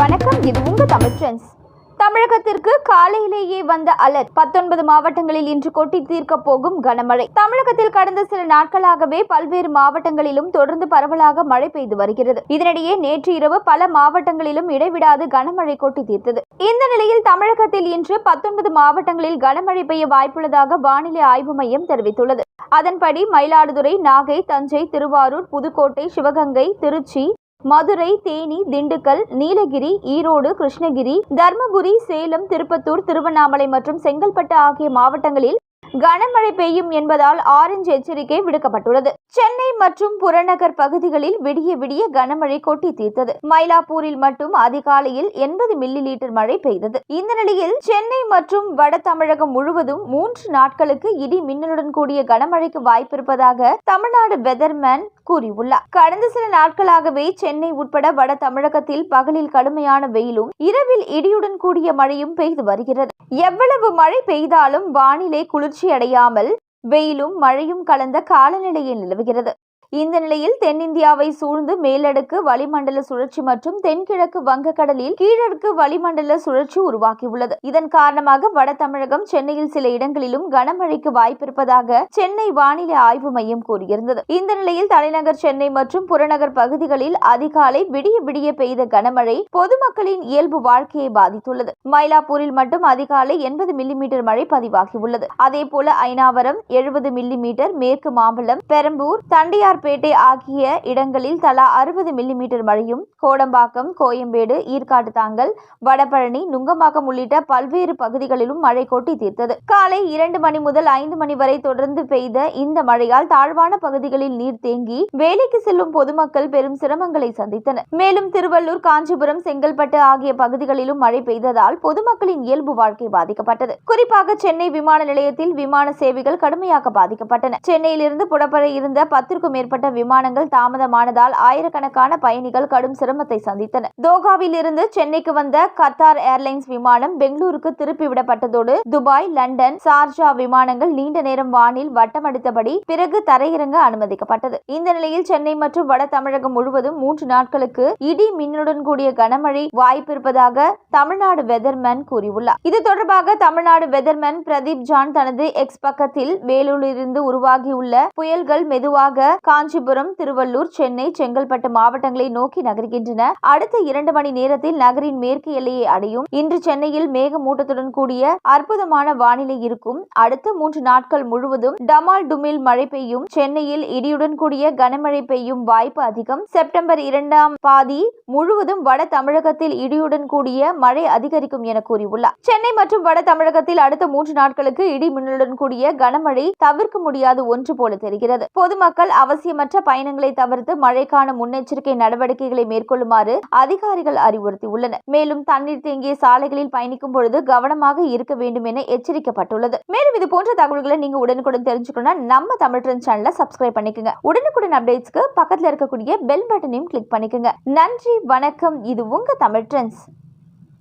வணக்கம் இது உங்க தமிழ் ட்ரெண்ட்ஸ். தமிழகத்திற்கு காலையிலேயே வந்த அலர்ட். பத்தொன்பது மாவட்டங்களில் இன்று கொட்டி தீர்க்க போகும் கனமழை. தமிழகத்தில் கடந்த சில நாட்களாகவே பல்வேறு மாவட்டங்களிலும் தொடர்ந்து பரவலாக மழை பெய்து வருகிறது. இதனிடையே நேற்று இரவு பல மாவட்டங்களிலும் இடைவிடாது கனமழை கொட்டி தீர்த்தது. இந்த நிலையில் தமிழகத்தில் இன்று பத்தொன்பது மாவட்டங்களில் கனமழை பெய்ய வாய்ப்புள்ளதாக வானிலை ஆய்வு மையம் தெரிவித்துள்ளது. அதன்படி மயிலாடுதுறை நாகை தஞ்சை திருவாரூர் புதுக்கோட்டை சிவகங்கை திருச்சி மதுரை தேனி திண்டுக்கல் நீலகிரி ஈரோடு கிருஷ்ணகிரி தர்மபுரி சேலம் திருப்பத்தூர் திருவண்ணாமலை மற்றும் செங்கல்பட்டு ஆகிய மாவட்டங்களில் கனமழை பெய்யும் என்பதால் ஆரஞ்சு எச்சரிக்கை விடுக்கப்பட்டுள்ளது. சென்னை மற்றும் புறநகர் பகுதிகளில் விடிய விடிய கனமழை கொட்டி தீர்த்தது. மயிலாப்பூரில் மட்டும் அதிகாலையில் எண்பது மில்லி லீட்டர் மழை பெய்தது. இந்த நிலையில் சென்னை மற்றும் வட தமிழகம் முழுவதும் மூன்று நாட்களுக்கு இடி மின்னலுடன் கூடிய கனமழைக்கு வாய்ப்பிருப்பதாக தமிழ்நாடு வெதர்மேன் கூறியுள்ளார். கடந்த சில நாட்களாகவே சென்னை உட்பட வட தமிழகத்தில் பகலில் கடுமையான வெயிலும் இரவில் இடியுடன் கூடிய மழையும் பெய்து வருகிறது. எவ்வளவு மழை பெய்தாலும் வானிலை குளிர்ச்சி அடையாமல் வெயிலும் மழையும் கலந்த காலநிலையில் நிலவுகிறது. இந்த நிலையில் தென்னிந்தியாவை சூழ்ந்து மேலடுக்கு வளிமண்டல சுழற்சி மற்றும் தென்கிழக்கு வங்கக்கடலில் கீழடுக்கு வளிமண்டல சுழற்சி உருவாகியுள்ளது. இதன் காரணமாக வட தமிழகம் சென்னையில் சில இடங்களிலும் கனமழைக்கு வாய்ப்பிருப்பதாக சென்னை வானிலை ஆய்வு மையம் கூறியிருந்தது. இந்த நிலையில் தலைநகர் சென்னை மற்றும் புறநகர் பகுதிகளில் அதிகாலை விடிய விடிய பெய்த கனமழை பொதுமக்களின் இயல்பு வாழ்க்கையை பாதித்துள்ளது. மயிலாப்பூரில் மட்டும் அதிகாலை எண்பது மில்லிமீட்டர் மழை பதிவாகியுள்ளது. அதேபோல ஐனாவரம் எழுபது மில்லிமீட்டர் மேற்கு மாம்பலம் பெரம்பூர் தண்டையார் பேட்டை ஆகிய இடங்களில் தலா அறுபது மில்லிமீட்டர் மழையும் கோடம்பாக்கம் கோயம்பேடு ஈர்க்காட்டு தாங்கல் வடபழனி நுங்கம்பாக்கம் உள்ளிட்ட பல்வேறு பகுதிகளிலும் மழை கொட்டி தீர்த்தது. காலை இரண்டு மணி முதல் ஐந்து மணி வரை தொடர்ந்து பெய்த இந்த மழையால் தாழ்வான பகுதிகளில் நீர் தேங்கி வேலைக்கு செல்லும் பொதுமக்கள் பெரும் சிரமங்களை சந்தித்தனர். மேலும் திருவள்ளூர் காஞ்சிபுரம் செங்கல்பட்டு ஆகிய பகுதிகளிலும் மழை பெய்ததால் பொதுமக்களின் இயல்பு வாழ்க்கை பாதிக்கப்பட்டது. குறிப்பாக சென்னை விமான நிலையத்தில் விமான சேவைகள் கடுமையாக பாதிக்கப்பட்டன. சென்னையிலிருந்து புறப்பட இருந்த பத்திற்கும் மேற்பட்ட விமானங்கள் தாமதமானதால் ஆயிரக்கணக்கான பயணிகள் கடும் சிரமத்தை சந்தித்தனர். தோகாவில் இருந்து சென்னைக்கு வந்த கத்தார் ஏர்லைன்ஸ் விமானம் பெங்களூருக்கு திருப்பி விடப்பட்டதோடு துபாய் லண்டன் சார்ஜா விமானங்கள் நீண்ட நேரம் வானில் வட்டமடித்தபடி பிறகு தரையிறங்க அனுமதிக்கப்பட்டது. இந்த நிலையில் சென்னை மற்றும் வட தமிழகம் முழுவதும் மூன்று நாட்களுக்கு இடி மின்னுடன் கூடிய கனமழை வாய்ப்பிருப்பதாக தமிழ்நாடு வெதர்மேன் கூறியுள்ளார். இது தொடர்பாக தமிழ்நாடு வெதர்மேன் பிரதீப் ஜான் தனது எக்ஸ் பக்கத்தில் வேலூரிலிருந்து உருவாகியுள்ள புயல்கள் மெதுவாக காஞ்சிபுரம் திருவள்ளூர் சென்னை செங்கல்பட்டு மாவட்டங்களை நோக்கி நகர்கின்றன. அடுத்த இரண்டு மணி நேரத்தில் நகரின் மேற்கு எல்லையை அடையும். இன்று சென்னையில் மேகமூட்டத்துடன் கூடிய அற்புதமான வானிலை இருக்கும். அடுத்த மூன்று நாட்கள் முழுவதும் டமால் டுமில் மழை பெய்யும். சென்னையில் இடியுடன் கூடிய கனமழை பெய்யும் வாய்ப்பு அதிகம். செப்டம்பர் இரண்டாம் பாதி முழுவதும் வட தமிழகத்தில் இடியுடன் கூடிய மழை அதிகரிக்கும் என கூறியுள்ளார். சென்னை மற்றும் வட தமிழகத்தில் அடுத்த மூன்று நாட்களுக்கு இடி மின்னலுடன் கூடிய கனமழை தவிர்க்க முடியாத ஒன்று போல தெரிகிறது. பொதுமக்கள் அவசியமற்ற பயணங்களை தவிர்த்து மழைக்கான முன்னெச்சரிக்கை நடவடிக்கைகளை மேற்கொள்ளுமாறு அதிகாரிகள் அறிவுறுத்தியுள்ளனர். மேலும் தண்ணீர் தேங்கிய சாலைகளில் பயணிக்கும் பொழுது கவனமாக இருக்க வேண்டும் என எச்சரிக்கப்பட்டுள்ளது. மேலும் இது போன்ற தகவல்களை நீங்க உடனுக்குடன் தெரிஞ்சுக்கணும்னா நம்ம தமிழ் ட்ரெண்ட் சேனலை சப்ஸ்கிரைப் பண்ணிக்கோங்க. உடனுக்குடன் அப்டேட்ஸ்க்கு பக்கத்துல இருக்கக்கூடிய பெல் பட்டனையும் கிளிக் பண்ணிக்கோங்க. நன்றி வணக்கம். இது உங்க தமிழ் ட்ரெண்ட்ஸ்.